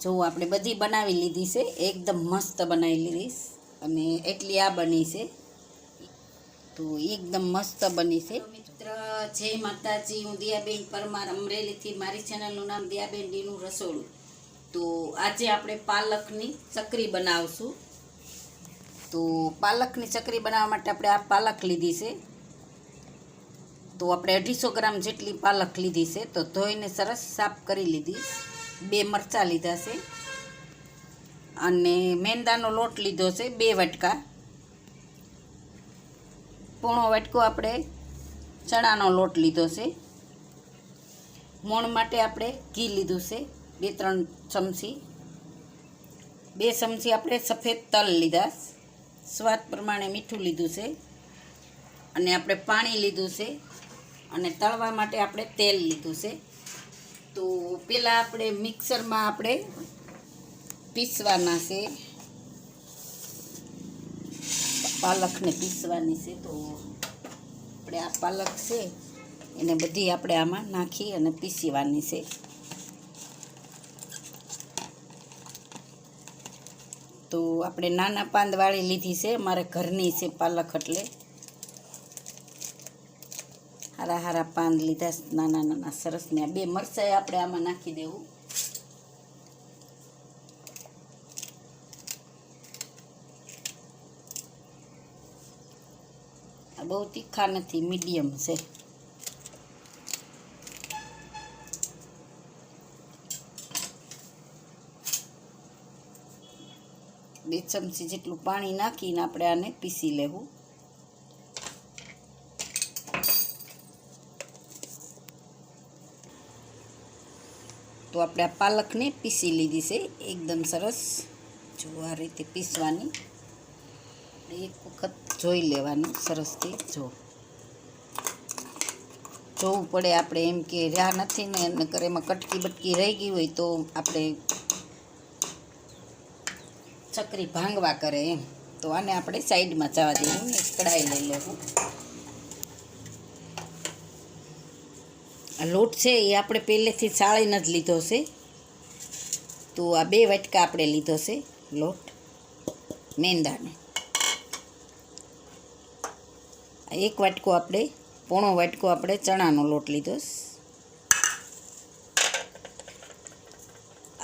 જો આપણે બધી બનાવી લીધી છે, એકદમ મસ્ત બનાવી લીધી અને એટલી આ બની છે. તો એકદમ મસ્ત બની છે. મિત્ર, જય માતાજી. હું દિયાબેન પરમાર અમરેલીથી. મારી ચેનલનું નામ દિયાબેન ડીનું રસોડું. તો આજે આપણે પાલકની ચકરી બનાવશું. તો પાલકની ચકરી બનાવવા માટે આપણે આ પાલક લીધી છે. તો આપણે અઢીસો ગ્રામ જેટલી પાલક લીધી છે. તો ધોઈને સરસ સાફ કરી લીધી. બે મરચાં લીધા છે અને મેંદાનો લોટ લીધો છે, બે વટકા. પોણો વટકો આપણે ચણાનો લોટ લીધો છે. મોણ માટે આપણે ઘી લીધું છે, બે ત્રણ ચમચી. બે ચમચી આપણે સફેદ તલ લીધા, સ્વાદ પ્રમાણે મીઠું લીધું છે. અને આપણે પાણી લીધું છે અને તળવા માટે આપણે તેલ લીધું છે. તો પહેલાં આપણે મિક્સરમાં આપણે પીસવાના છે. પાલકને પીસવાની છે તો આપણે આ પાલક છે, એને બધી આપણે આમાં નાખી અને પીસીવાની છે. તો આપણે નાના પાંદવાળી લીધી છે મારે ઘરની છે પાલક એટલે. હારા હારા પાન લીધા નાના નાના સરસ ને બે મરચાઈ આપણે આમાં નાખી દેવું. બહુ તીખા નથી, મીડિયમ છે. બે ચમચી જેટલું પાણી નાખીને આપણે આને પીસી લેવું. તો આપણે આ પાલકને પીસી લીધી છે. એકદમ સરસ. જો આ રીતે પીસવાની. એક વખત જોઈ લેવાનું સરસથી. જો. જોવું પડે આપણે એમ કે રહ્યા નથી ને એને કરે એમાં કટકી બટકી રહી ગઈ હોય તો આપણે ચકરી ભાંગવા કરે એમ. તો આને આપણે સાઈડમાં જવા દેવું ને કડાઈ લઈ લેવું. આ લોટ છે એ આપણે પહેલેથી સાળીને જ લીધો છે. તો આ બે વાટકા આપણે લીધો છે લોટ, મેંદાનો. એક વાટકો આપણે, પોણો વાટકો આપણે ચણાનો લોટ લીધો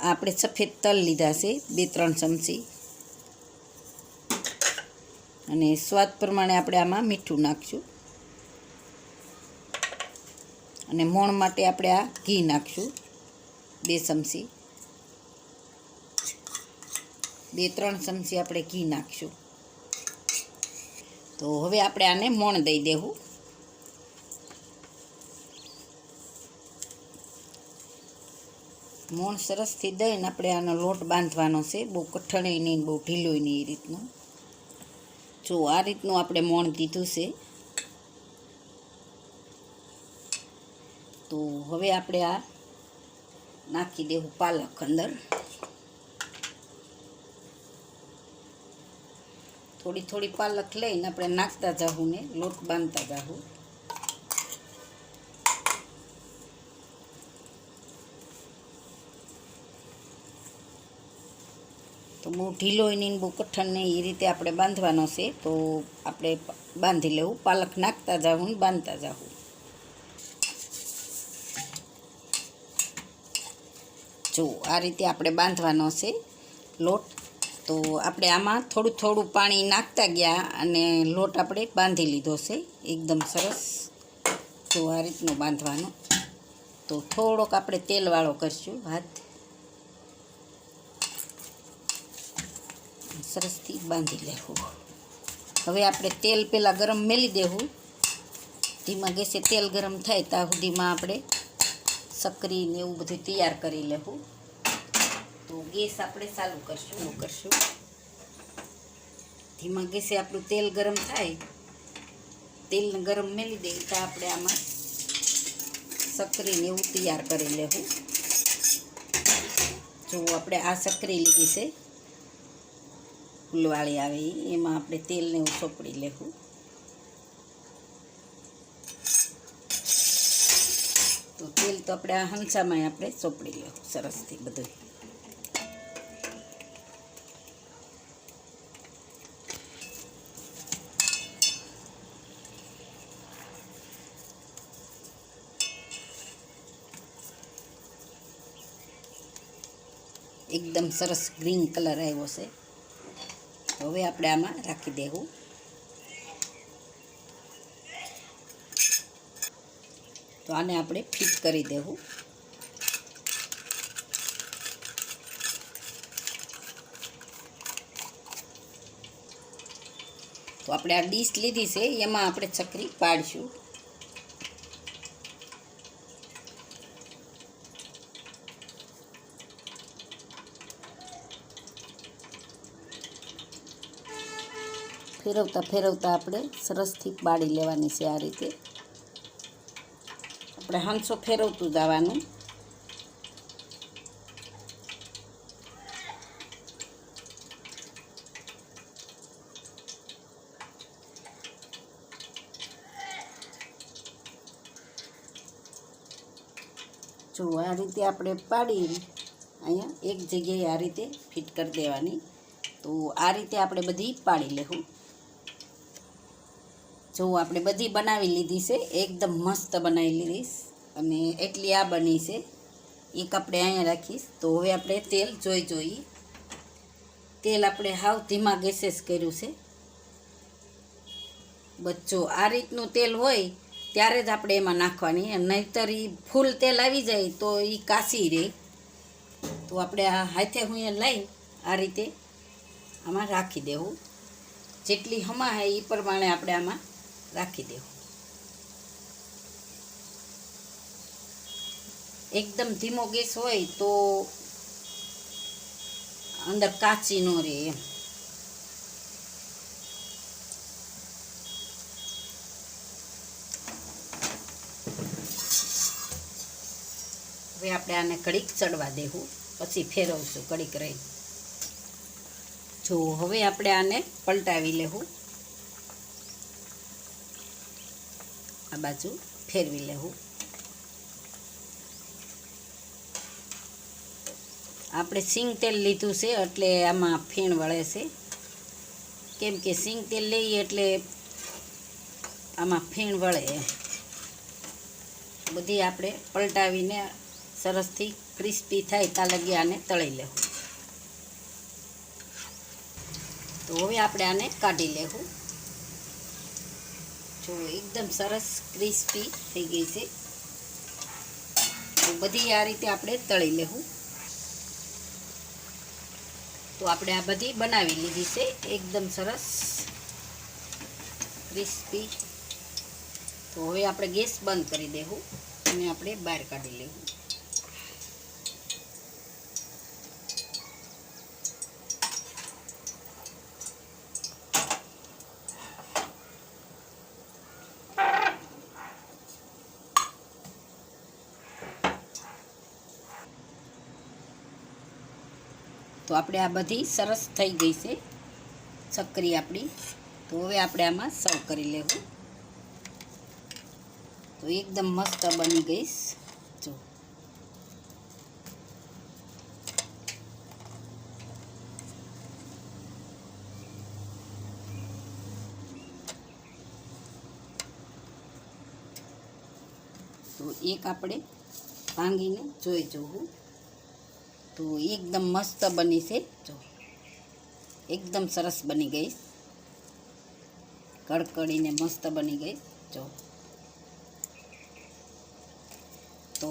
આપણે સફેદ તલ લીધા છે, બે ત્રણ ચમચી. અને સ્વાદ પ્રમાણે આપણે આમાં મીઠું નાખશું. અને મોણ માટે આપણે આ ઘી નાખશું. બે ચમચી. બે, ત્રણ ચમચી આપણે ઘી નાખશું. તો હવે આપણે આને મોણ દઈ દેવું. મોણ સરસથી દઈને આપણે આનો લોટ બાંધવાનો છે. બહુ કઠણ નહીં, બહુ ઢીલોય નહીં એ રીતનું. જો આ રીતનું આપણે મોણ દીધું છે. તો હવે આપણે આ નાખી દેવું પાલક અંદર. થોડી થોડી પાલક લઈને આપણે નાખતા જાવું ને, લોટ બાંધતા જાવું તો બહુ ઢીલો એની બહુ કઠણ નહીં એ રીતે આપણે બાંધવાનો છે. તો આપણે બાંધી લેવું, પાલક નાખતા જાવું ને બાંધતા જાવું જો આ રીતે આપણે બાંધવાનો છે લોટ. તો આપણે આમાં થોડું થોડું પાણી નાખતા ગયા અને લોટ આપણે બાંધી લીધો છે. એકદમ સરસ. જો આ રીતનું બાંધવાનો. તો થોડોક આપણે તેલવાળો કરશું હાથ સરસથી બાંધી લેવું. હવે આપણે તેલ પહેલાં ગરમ મેલી દેવું. ધીમા ગેસે તેલ ગરમ થાય ત્યાં સુધીમાં આપણે સકરી ને એવું બધું તૈયાર કરી લેવું. તો ગેસ આપણે ચાલુ કરશું. એવું કરશું. ધીમા ગેસે આપણું તેલ ગરમ થાય. તેલને ગરમ મેલી દઈએ તો આપણે આમાં સકરીને એવું તૈયાર કરી લેવું. જો આપણે આ સકરી લીધી છે ફૂલવાળી આવે. એમાં આપણે તેલને એવું ચોપડી લેવું. तो आप हंसा में आप चोपड़ी लो सरस बध एकदम सरस ग्रीन कलर आयो से आप आम राखी देव તો આને આપણે ફિટ કરી દેવું. તો આપણે આ ડીશ લીધી છે, એમાં આપણે ચકરી પાડીશું. ફેરવતા ફેરવતા આપણે સરસથી બાળી લેવાની છે આ રીતે. આપણે હંસો ફેરવતું જવાનું. જો આ રીતે આપણે પાડી અહીંયા એક જગ્યાએ આ રીતે ફિટ કરી દેવાની. તો આ રીતે આપણે બધી પાડી લેવું જો આપણે બધી બનાવી લીધી છે, એકદમ મસ્ત બનાવી લીધી અને એટલી આ બની છે. એક આપણે અહીંયા રાખીશ. તો હવે આપણે તેલ જોઈ જોઈએ. તેલ આપણે હાવ ધીમા ગેસે જ કર્યું છે. બચ્ચો આ રીતનું તેલ હોય, ત્યારે જ આપણે એમાં નાખવાની. નહીતર એ ફૂલ તેલ આવી જાય તો એ કાશી રહે તો આપણે આ હાથે હું લઈ આ રીતે આમાં રાખી દેવું. જેટલી હમા હે એ પ્રમાણે આપણે આમાં રાખી દેવું. એકદમ ધીમો ગેસ હોય તો અંદર કાચી ન રહે એમ. હવે આપણે આને કડીક ચડવા દેવું, પછી ફેરવશું કડીક રહી જો હવે આપણે આને પલટાવી લેવું. આ બાજુ ફેરવી લેવું. આપણે સિંગ તેલ લીધું છે એટલે આમાં ફીણ વળે છે. કેમ કે સિંગ તેલ લઈએ એટલે આમાં ફીણ વળે. બધી આપણે પલટાવીને સરસથી ક્રિસ્પી થાય ત્યાં લગી આને તળી લેવું. તો હવે આપણે આને કાઢી લેવું. જો એકદમ સરસ ક્રિસ્પી થઈ ગઈ છે. તો બધી આ રીતે આપણે તળી લેવું. તો આપણે આ બધી બનાવી લીધી છે. એકદમ સરસ ક્રિસ્પી. તો હવે આપણે ગેસ બંધ કરી દેવું અને આપણે બહાર કાઢી લેવું. તો આપણે આ બધી સરસ થઈ ગઈ છે ચકરી આપણી. તો હવે આપણે આમાં સર્વ કરી લેવું. તો એકદમ મસ્ત બની ગઈશ જો. તો એક આપણે ભાંગીને જોઈ જોવું. તો એકદમ મસ્ત બની છે. જો, એકદમ સરસ બની ગઈ. કડકડીને મસ્ત બની ગઈ. જો. તો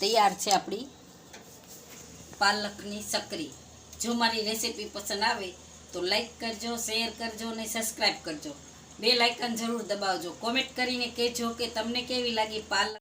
તૈયાર છે આપણી પાલકની સકરી. જો મારી રેસીપી પસંદ આવે તો લાઈક કરજો, શેર કરજો અને સબસ્ક્રાઈબ કરજો. બે લાઇકન જરૂર દબાવજો. કોમેન્ટ કરીને કહેજો કે તમને કેવી લાગી પાલક